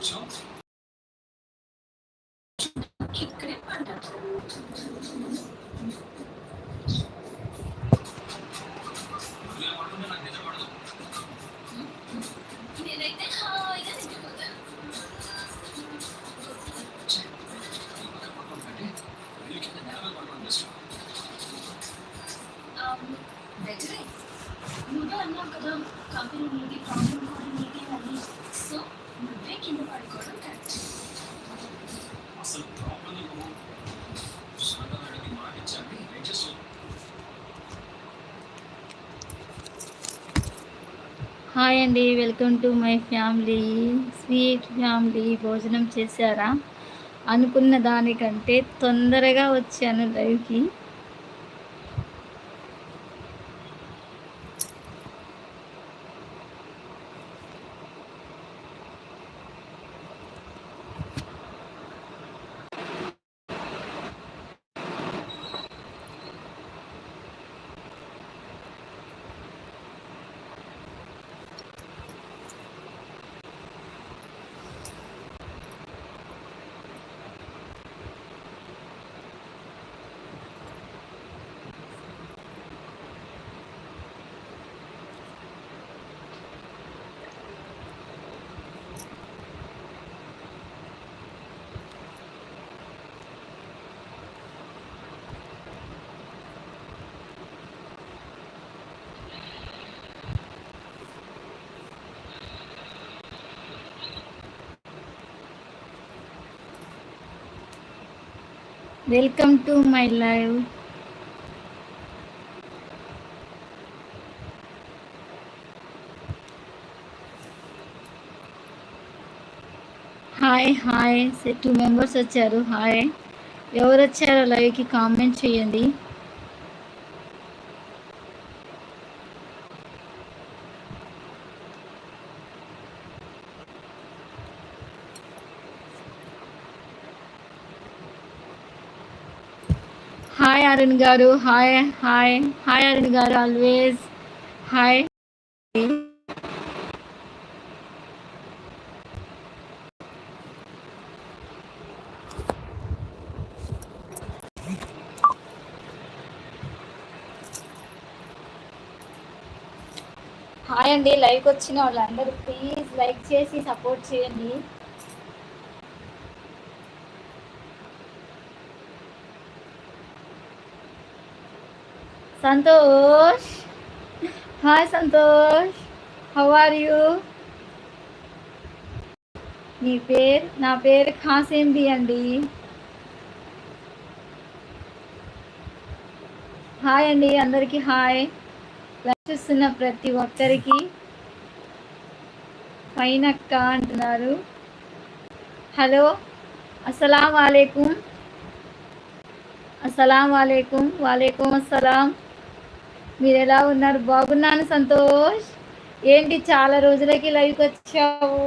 yourself అండి welcome to my family. Sweet family భోజనం చేశారా? అనుకున్న దానికంటే తొందరగా వచ్చాను లైవ్కి. Welcome to my live hi hi two members వచ్చారు. హాయ్ ఎవరు వచ్చారో లైవ్కి కామెంట్ చేయండి. హాయ్ అరుణ్ గారు hi hi hi Arun garu always hi hi అండి లైక్ వచ్చిన వాళ్ళందరూ ప్లీజ్ లైక్ చేసి సపోర్ట్ చేయండి. Santosh. Hi Santosh. How are you నీ పేరు నా పేరు ఖాసేంది అండి. హాయ్ అండి అందరికీ హాయ్ చూస్తున్న ప్రతి ఒక్కరికి. పైన అక్క అంటున్నారు. హలో అస్సలం వాలేకుం అస్సలం వాలేకుం వాలేకుం అస్సలాం మీరు ఎలా ఉన్నారు? బాగున్నాను సంతోష్. ఏంటి చాలా రోజులకి లైవ్కి వచ్చావు?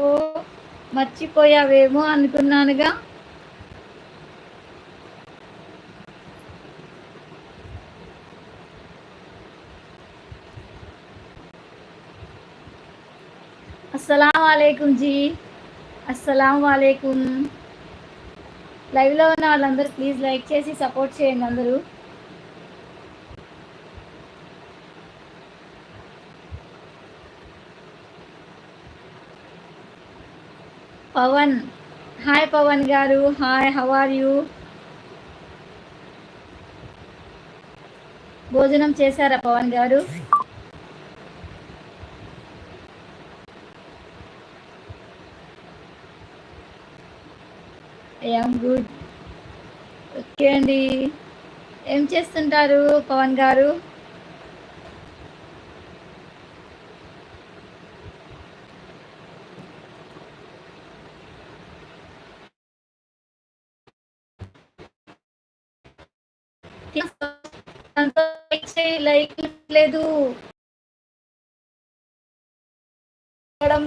మర్చిపోయావేమో అనుకున్నానుగా. అస్సలం వాలేకుం జీ. అస్సలం వాలేకుం లైవ్లో ఉన్న వాళ్ళందరూ ప్లీజ్ లైక్ చేసి సపోర్ట్ చేయండి అందరూ. పవన్. హాయ్ పవన్ గారు. హాయ్ హౌ ఆర్ యూ భోజనం చేశారా పవన్ గారు? ఐఎమ్ గుడ్ ఓకే అండి. ఏం చేస్తుంటారు పవన్ గారు? లైక్ లేదు.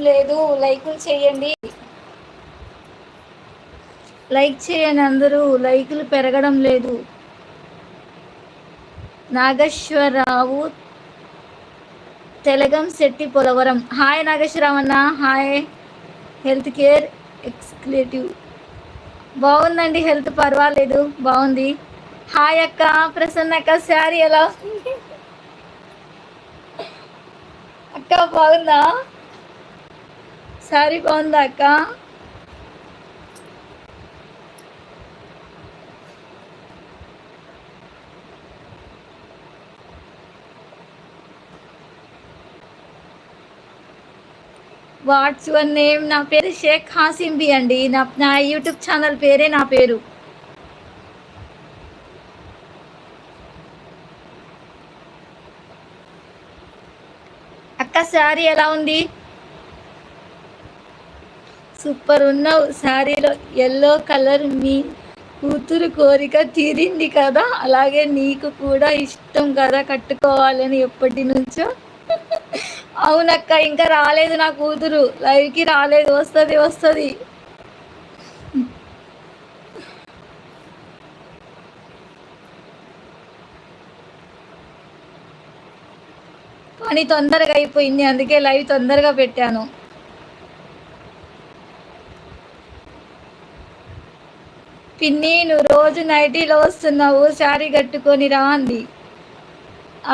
లేదు. లైకులు చేయండి. లైక్ చేయండి అందరూ. లైకులు పెరగడం లేదు. నాగేశ్వరరావు తెలగం శెట్టి పోలవరం. హాయ్ నాగేశ్వరరావు అన్న హాయ్. హెల్త్ కేర్ ఎక్స్క్లేటివ్ బాగుందండి హెల్త్. పర్వాలేదు. బాగుంది. హాయ్ అక్క. ప్రసన్న అక్క శారీ ఎలా ఉంది? అక్క బాగుందా? సారీ బాగుందా అక్క? వాట్స్ యువర్ నేమ్ నా పేరు షేక్ హాసింబి అండి. నా నా యూట్యూబ్ ఛానల్ పేరే నా పేరు. అక్క శారీ ఎలా ఉంది? సూపర్ ఉన్నావు. శారీలో ఎల్లో కలర్ మీ కూతురు కోరిక తీరింది కదా? అలాగే నీకు కూడా ఇష్టం కదా కట్టుకోవాలని ఎప్పటి నుంచో? అవునక్క ఇంకా రాలేదు నా కూతురు. లైవ్కి రాలేదు. వస్తుంది వస్తుంది. పని తొందరగా అయిపోయింది అందుకే లైవ్ తొందరగా పెట్టాను. పిన్ని నువ్వు రోజు నైటీలో వస్తున్నావు శారీ కట్టుకొని రా అంది.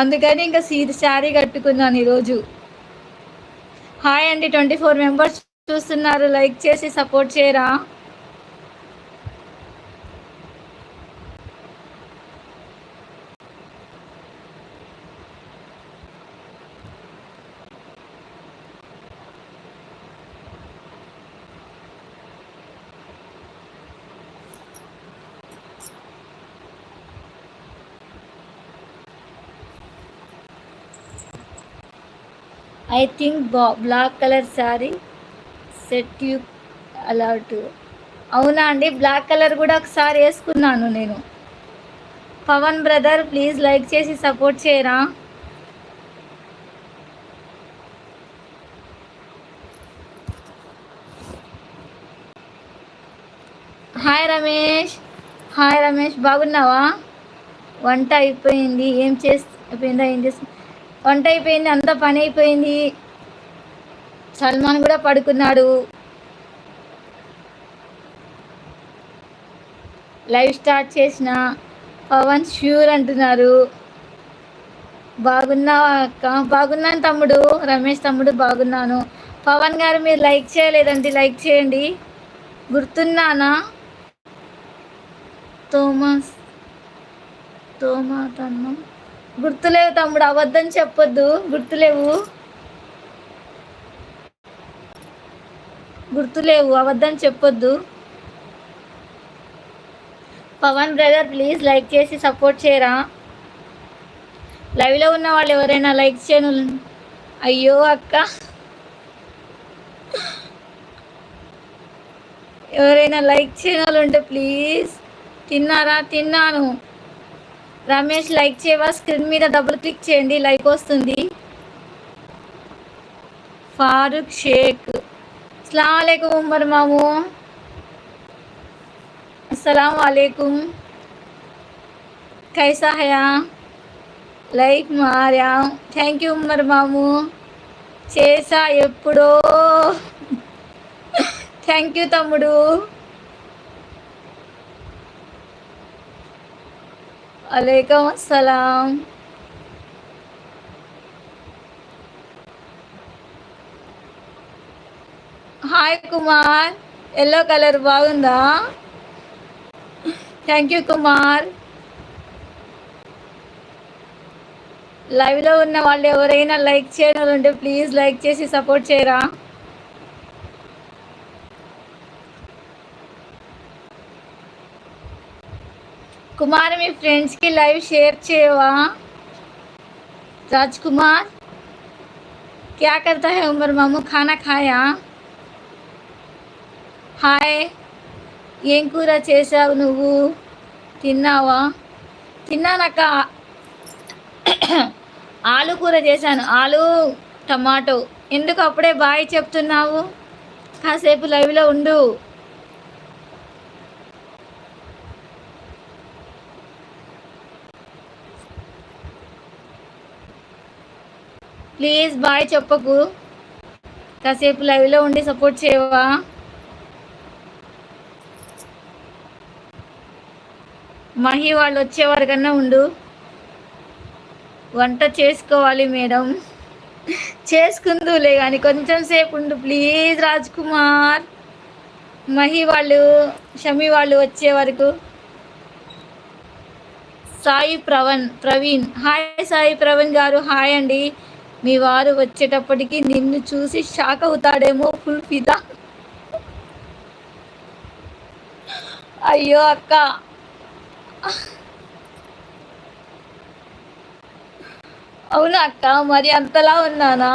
అందుకని ఇంకా సీ శారీ కట్టుకున్నాను ఈరోజు. హాయ్ అండి ట్వంటీ ఫోర్ మెంబర్స్ చూస్తున్నారు లైక్ చేసి సపోర్ట్ చేయరా? ఐ థింక్ బా black colour sari set you allot అవునా అండి? బ్లాక్ కలర్ కూడా ఒకసారి వేసుకున్నాను నేను. పవన్ బ్రదర్ ప్లీజ్ లైక్ చేసి సపోర్ట్ చేయరా? హాయ్ రమేష్ హాయ్ రమేష్ బాగున్నావా? వంట అయిపోయింది. ఏం చేసి అయిపోయిందా? ఏం చేస్తుంది వంట అయిపోయింది అంతా పని అయిపోయింది. సల్మాన్ కూడా పడుకున్నాడు. లైవ్ స్టార్ట్ చేసిన పవన్ ష్యూర్ అంటున్నారు. బాగున్నావా అక్క? బాగున్నాను తమ్ముడు. రమేష్ తమ్ముడు బాగున్నాను. పవన్ గారు మీరు లైక్ చేయలేదండి లైక్ చేయండి. గుర్తున్నానా? తోమస్ తోమా తన్నం గుర్తులేవు తమ్ముడు అబద్ధం చెప్పొద్దు. గుర్తులేవు. గుర్తులేవు అబద్ధం చెప్పొద్దు. పవన్ బ్రదర్ ప్లీజ్ లైక్ చేసి సపోర్ట్ చేయరా? లైవ్లో ఉన్న వాళ్ళు ఎవరైనా లైక్ చేయను? అయ్యో అక్క. ఎవరైనా లైక్ చేయని వాళ్ళు ఉంటే ప్లీజ్. తిన్నారా? తిన్నాను. రమేష్ లైక్ చేయవా? స్క్రీన్ మీద డబుల్ క్లిక్ చేయండి లైక్ వస్తుంది. ఫారూక్ షేక్. అస్సలం వాలేకుమ్ ఉమ్మర్ మాము అస్సలం వాలేకుమ్ కైసా హయా? లైక్ మారా థ్యాంక్ యూ ఉమ్మర్ మాము చేసా ఎప్పుడో. థ్యాంక్ యూ తమ్ముడు. అలైకం అస్సలాం. హాయ్ కుమార్. ఎల్లో కలర్ బాగుందా? Thank you Kumar. లైవ్లో ఉన్న వాళ్ళు ఎవరైనా లైక్ చేయడం ఉంటే ప్లీజ్ లైక్ చేసి సపోర్ట్ చేయరా? కుమార్ మీ ఫ్రెండ్స్కి లైవ్ షేర్ చేయవా రాజ్ కుమార్ क्या करता है उमर मामू खाना खाया హాయ్ ఏం కూర చేసావు నువ్వు తిన్నావా తిన్నానక్క ఆలు కూర చేశాను ఆలు టమాటో ఎందుకు అప్పుడే బాయ్ చెప్తున్నావు కాసేపు లైవ్లో ఉండు ప్లీజ్ బాయ్ చెప్పకు. కాసేపు లైవ్లో ఉండి సపోర్ట్ చేయవా? మహి వాళ్ళు వచ్చేవారి కన్నా ఉండు. వంట చేసుకోవాలి మేడం. చేసుకుందులే కానీ కొంచెం సేపు ఉండు ప్లీజ్ రాజ్ కుమార్ మహి వాళ్ళు షమి వాళ్ళు వచ్చే వరకు. సాయి ప్రవణ్ ప్రవీణ్. హాయ్ సాయి ప్రవీణ్ గారు హాయ్ అండి. మీ వారు వచ్చేటప్పటికి నిన్ను చూసి షాక్ అవుతాడేమో ఫుల్ ఫిదా. అయ్యో అక్క. అవునా అక్క? మరి అంతలా ఉన్నానా?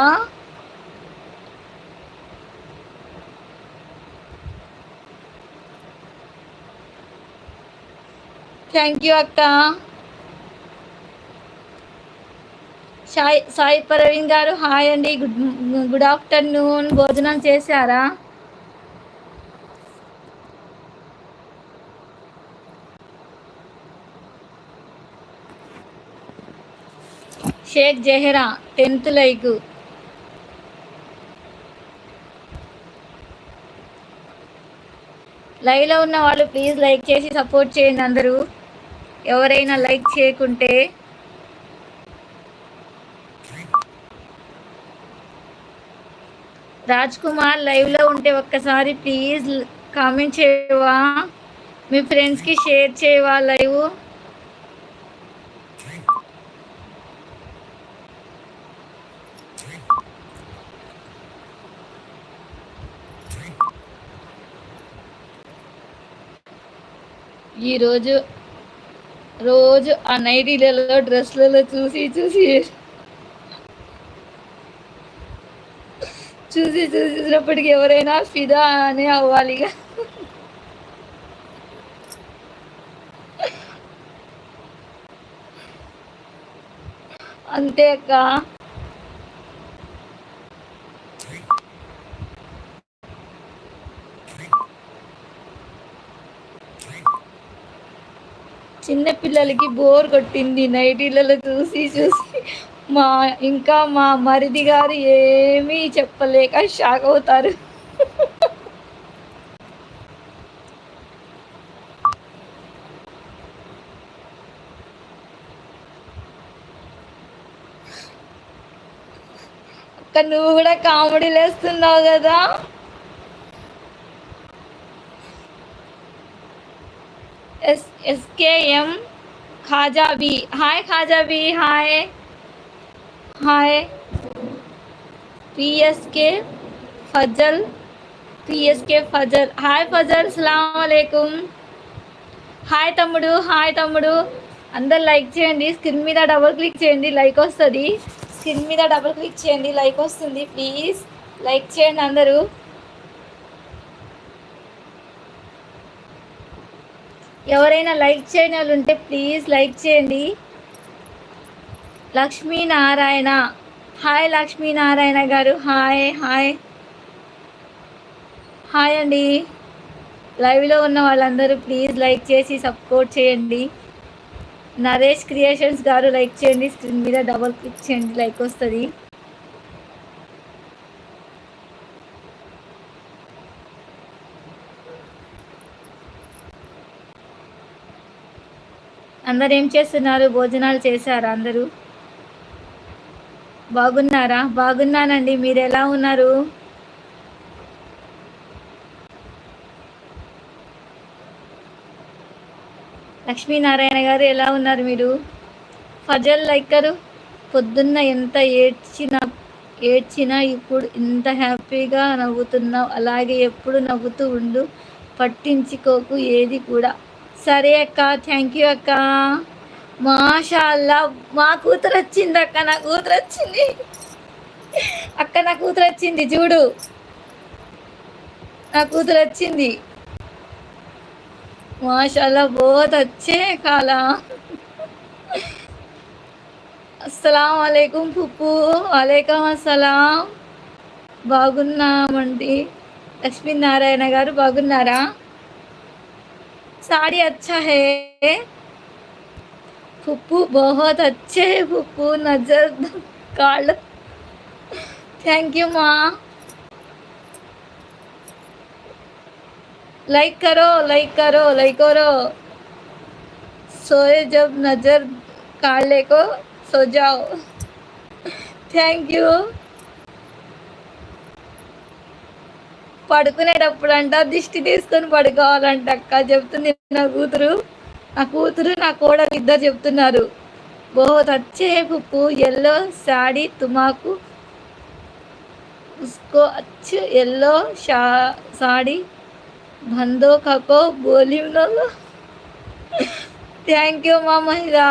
థ్యాంక్ యూ అక్క. సాయి సాయి ప్రవీణ్ గారు హాయ్ అండి. Good good afternoon. భోజనం చేశారా? షేక్ జెహరా టెన్త్ లైక్ లైవ్లో ఉన్న వాళ్ళు ప్లీజ్ లైక్ చేసి సపోర్ట్ చేయండి అందరూ. ఎవరైనా లైక్ చేయకుంటే రాజ్ కుమార్ లైవ్లో ఉంటే ఒక్కసారి ప్లీజ్ కామెంట్ చేయవా? మీ ఫ్రెండ్స్కి షేర్ చేయవా లైవ్ ఈరోజు రోజు ఆ నైటీలలో డ్రెస్లలో చూసి చూసి చూసి చూసినప్పటికి ఎవరైనా ఫిదా అనే అవ్వాలిగా అంతే అక్క. చిన్న పిల్లలకి బోర్ కొట్టింది నైటీలలో చూసి చూసి. మా ఇంకా మా మరిది గారు ఏమీ చెప్పలేక షాక్ అవుతారు. అక్క నువ్వు కూడా కామెడీ లేస్తున్నావు కదా? S SKM Khajabi. Hi Khajabi hi. Hi. PSK Fazal PSK Fazal. Hi Fazal సలాం హాయ్ తమ్ముడు హాయ్ తమ్ముడు. అందరు లైక్ చేయండి స్క్రీన్ మీద డబుల్ క్లిక్ చేయండి లైక్ వస్తుంది. స్క్రీన్ మీద డబుల్ క్లిక్ చేయండి లైక్ వస్తుంది ప్లీజ్. లైక్ చేయండి అందరూ. ఎవరైనా లైక్ చేయని వాళ్ళు ఉంటే ప్లీజ్ లైక్ చేయండి. లక్ష్మీనారాయణ. హాయ్ లక్ష్మీనారాయణ గారు. Hi hi. హాయ్ అండి. లైవ్లో ఉన్న వాళ్ళందరూ ప్లీజ్ లైక్ చేసి సపోర్ట్ చేయండి. నరేష్ క్రియేషన్స్ గారు లైక్ చేయండి. స్క్రీన్ మీద డబల్ క్లిక్ చేయండి. లైక్ వస్తుంది. అందరు ఏం చేస్తున్నారు? భోజనాలు చేశారా అందరూ? బాగున్నారా? బాగున్నానండి. మీరు ఎలా ఉన్నారు? లక్ష్మీనారాయణ గారు ఎలా ఉన్నారు మీరు? ఫజల్ లైకరు పొద్దున్న ఎంత ఏడ్చిన ఏడ్చినా ఇప్పుడు ఇంత హ్యాపీగా నవ్వుతున్నావు. అలాగే ఎప్పుడు నవ్వుతూ ఉండు. పట్టించుకోకు ఏది కూడా. సరే అక్క థ్యాంక్ యూ అక్క. మాషాల్లా మా కూతురు వచ్చింది అక్క నా కూతురు వచ్చింది అక్క నా కూతురు వచ్చింది చూడు. నా కూతురు వచ్చింది మాషాల్లా బోత్ వచ్చే కాల. అస్సలం అలైకుం పుప్పు వాలేకం అస్సలాం. బాగున్నామండి. లక్ష్మీనారాయణ గారు బాగున్నారా? సాడీ అచ్చా హే. फुप्पू बहुत अच्छे है फुप्पू नजर काल थैंक यू माँ लाइक करो लाइक करो लाइक करो सोए जब नजर काले को सो जाओ థ్యాంక్ యూ పడుకునేటప్పుడు అంట దిష్టి తీసుకొని పడుకోవాలంట అక్క చెప్తుంది నా కూతురు నా కూతురు నా కోడలు ఇద్దరు చెప్తున్నారు बहुत अच्छे है पप्पू येलो साड़ी तुम्हाको उसको अच्छे येलो साड़ी बंदो kako बोली लोग थैंक यू माँ महिला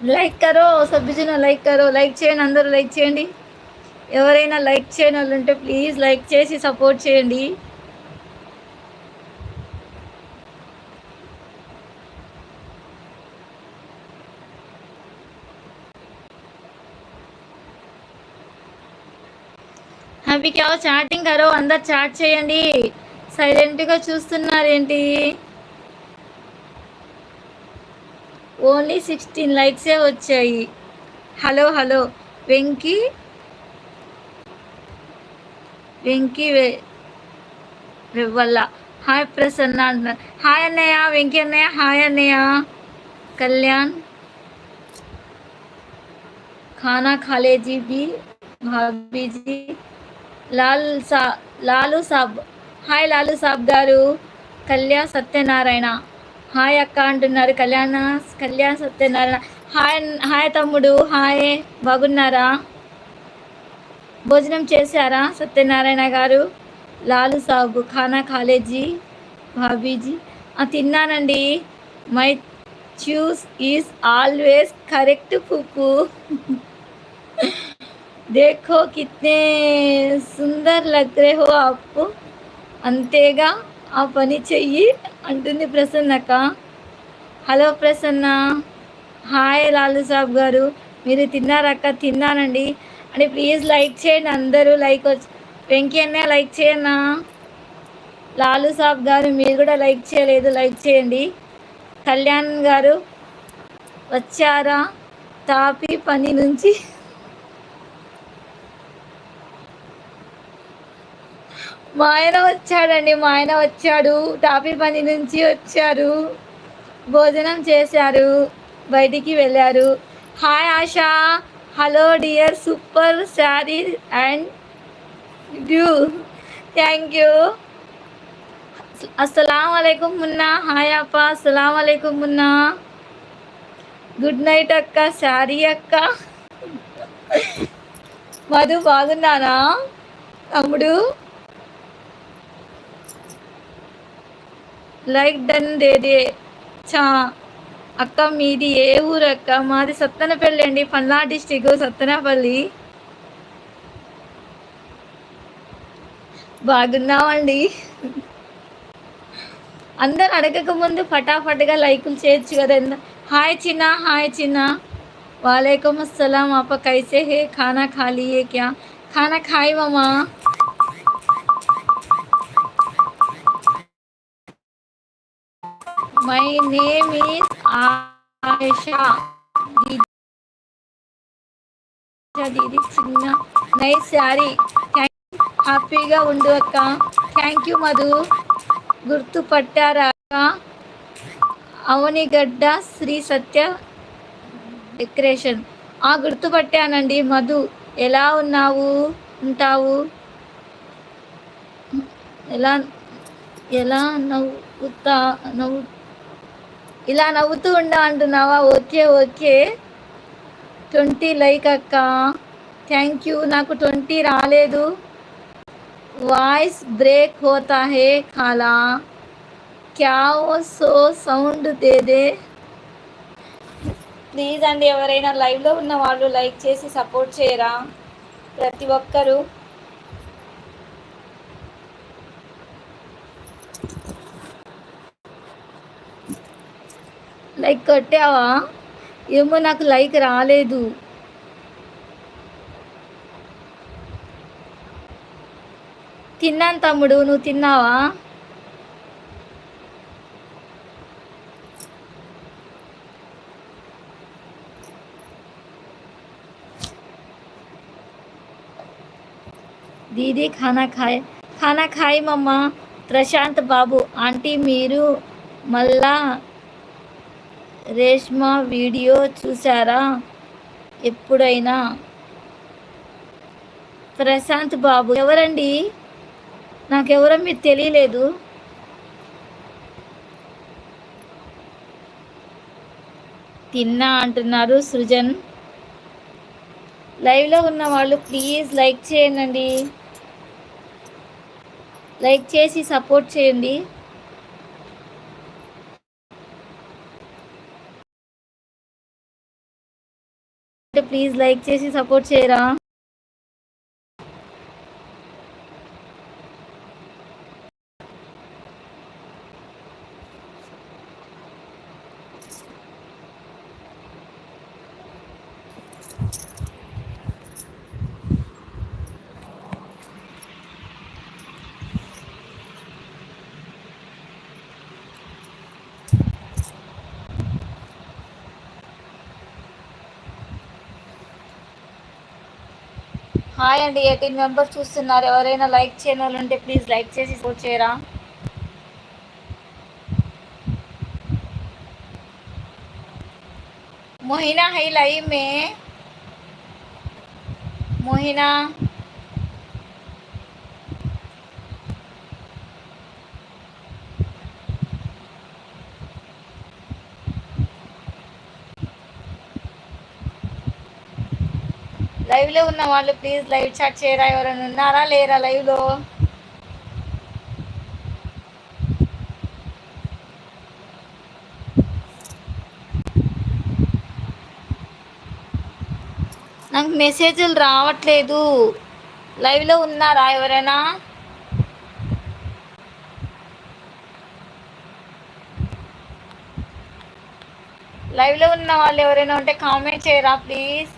లైక్ కరో సభ్యుజన లైక్ కరో లైక్ చేయండి అందరూ లైక్ చేయండి ఎవరైనా లైక్ చేయని వాళ్ళు ఉంటే ప్లీజ్ లైక్ చేసి సపోర్ట్ చేయండి. హ్యాపీ క్యా చాటింగ్ కరో అందరు చాట్ చేయండి. సైలెంట్గా చూస్తున్నారేంటి? ఓన్లీ సిక్స్టీన్ లైక్సే వచ్చాయి. హలో హలో వెంకీ వెంకీ వల్ల హాయ్ ప్రసన్న అంటున్నారు హాయ్ అన్నయ్య వెంకీ అన్నయ్య హాయ్ అన్నయ్య. కళ్యాణ్. ఖానా ఖాలేజీ బి భాబీజీ. లాల్ సా లాలు సాబ్ హాయ్ లాలు సాబ్ గారు. కళ్యాణ్ సత్యనారాయణ. హాయ్ అక్క అంటున్నారు కళ్యాణ కళ్యాణ్ సత్యనారాయణ. హాయ్ హాయ్ తమ్ముడు హాయ్. బాగున్నారా? భోజనం చేశారా? సత్యనారాయణ గారు లాలు సాబు ఖానా కాలేజీ భాబీజీ. తిన్నానండి. My choice is always correct కుక్కు దేఖో కిత్నే సుందర్ లగ్ రే హో ఆపు అంతేగా ఆ పని చెయ్యి అంటుంది ప్రసన్నక్క హలో ప్రసన్న. హాయ్ లాలు సాబ్ గారు. మీరు తిన్నారక్క తిన్నానండి. అని ప్లీజ్ లైక్ చేయండి అందరూ లైక్ వచ్చి వెంకీ అన్న లైక్ చేయన్నా? లాలు సాబ్ గారు మీరు కూడా లైక్ చేయలేదు లైక్ చేయండి. కళ్యాణ్ గారు వచ్చారా? తాపి పని నుంచి. మా ఆయన వచ్చాడండి మా ఆయన వచ్చాడు. టాపీ పని నుంచి వచ్చారు. భోజనం చేశారు బయటికి వెళ్ళారు. Hi Asha. Hello dear super sari and due thank you అస్సలం అయికం మున్నా హాయ్ అప్ప అస్సలం అయికం మున్నా గుడ్ నైట్ అక్క శారీ అక్క మధు బాగున్నానా తమ్ముడు లైక్ డన్ దే చా అక్క మీది ఏ ఊరు అక్క మాది సత్తనపల్లి అండి పల్నా డిస్టిక్ సత్తనపల్లి బాగున్నామండి అందరు అడగక ముందు ఫటాఫట్గా లైకులు చేయొచ్చు కదా హాయ్ చిన్న హాయ్ చిన్న वालेकुम अस्सलाम आप कैसे है खाना खा लिए क्या खाना खाई मामा మై నేమ్ ఈస్ ఆయిషా దీది చిన్న నైస్ శారీ హ్యాపీగా ఉండు అక్క. Thank you Madhu. గుర్తుపట్టారా Avanigadda Sri Satya decoration. ఆ గుర్తుపట్టానండి మధు. ఎలా ఉన్నావు? ఉంటావు? ఎలా ఎలా నవ్వుతా నవ్వు ఇలా నవ్వుతూ ఉండా అంటున్నావా? Okay okay. ట్వంటీ లైక్ అక్క. థ్యాంక్ యూ నాకు ట్వంటీ రాలేదు. వాయిస్ బ్రేక్ హోతా హే ఖాలా క్యా ఓ సో సౌండ్ దేదే. ప్లీజ్ అండి ఎవరైనా లైవ్లో ఉన్న వాళ్ళు లైక్ చేసి సపోర్ట్ చేయరా? ప్రతి ఒక్కరూ. లైక్ కొట్టావా? ఏమో నాకు లైక్ రాలేదు. తిన్నాను తమ్ముడు నువ్వు తిన్నావా? దీదీ ఖానా ఖాయ్ ఖానా ఖాయ్ మమ్మ. ప్రశాంత్ బాబు ఆంటీ మీరు మళ్ళా రేష్మా వీడియో చూసారా ఎప్పుడైనా? ప్రశాంత్ బాబు ఎవరండి? నాకెవరో మీరు తెలియలేదు. తిన్నా అంటున్నారు సృజన్. లైవ్లో ఉన్న వాళ్ళు ప్లీజ్ లైక్ చేయండి. లైక్ చేసి సపోర్ట్ చేయండి. ప్లీజ్ లైక్ చేసి సపోర్ట్ చేయరా? హాయ్ అండి ఎయిటీన్ మెంబర్స్ చూస్తున్నారు ఎవరైనా లైక్ చేయని వాళ్ళు ఉంటే ప్లీజ్ లైక్ చేసి సపోర్ట్ చేయరా मोहिना है लाइव में मोहिना లైవ్లో ఉన్న వాళ్ళు ప్లీజ్ లైవ్ చాట్ చేయరా? ఎవరైనా ఉన్నారా? లేరా లైవ్లో? నాకు మెసేజ్లు రావట్లేదు. లైవ్లో ఉన్నారా ఎవరైనా? లైవ్లో ఉన్న వాళ్ళు ఎవరైనా ఉంటే కామెంట్ చేయరా ప్లీజ్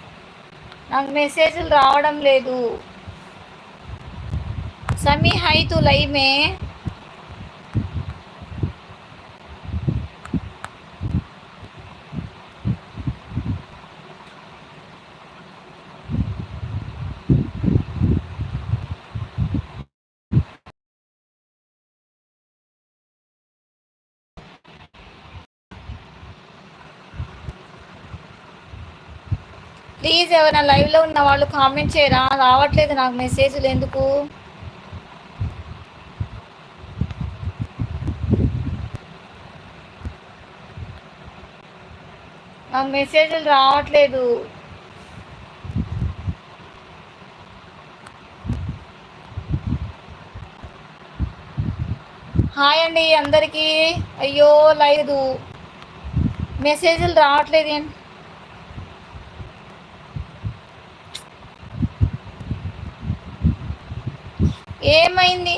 నాకు మెసేజ్లు రావడం లేదు. సమీ హై తు లైవ్ మే ప్లీజ్ ఎవరైనా లైవ్లో ఉన్న వాళ్ళు కామెంట్ చేయరా? రావట్లేదు నాకు మెసేజ్లు ఎందుకు? నాకు మెసేజ్లు రావట్లేదు. హాయ్ అండి అందరికీ. అయ్యో లేదు. మెసేజ్లు రావట్లేదు ఏంటి ఏమైంది?